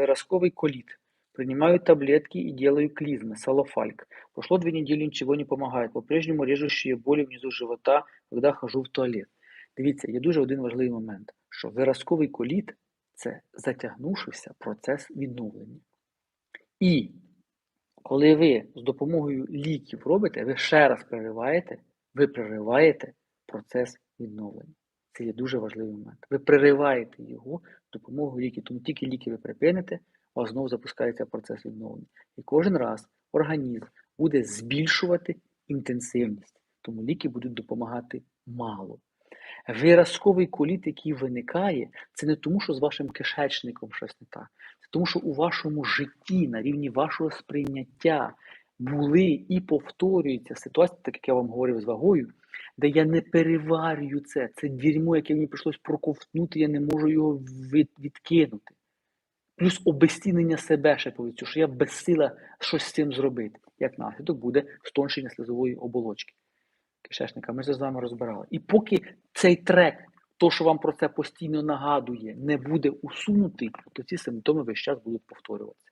виразковый колит. Принимаю таблетки и делаю клизмы, салофальк. Прошло две недели, ничего не помогает. По-прежнему режущие боли внизу живота, когда хожу в туалет. Дивіться, є дуже один важливий момент, що виразковий коліт це затягнувшийся процес відновлення. І коли ви з допомогою ліків робите, ви ще раз перериваєте, ви перериваєте процес відновлення. Це є дуже важливий момент. Ви перериваєте його допомогою ліків. Тому тільки ліки ви припините, вас знову запускається процес відновлення. І кожен раз організм буде збільшувати інтенсивність, тому ліки будуть допомагати мало. Виразковий коліт, який виникає, це не тому, що з вашим кишечником щось не так. Це тому, що у вашому житті, на рівні вашого сприйняття, були і повторюються ситуації, так як я вам говорив з вагою, де я не переварюю це. Це дерьмо, яке мені прийшлось проковтнути, я не можу його від, відкинути. Плюс обезцінення себе ще повністю, що я безсила щось з цим зробити. Як наслідок буде стоншення слизової оболочки кишечника. Ми це з вами розбирали. І поки цей трек, то, що вам про це постійно нагадує, не буде усунутий, то ці симптоми весь час будуть повторюватися.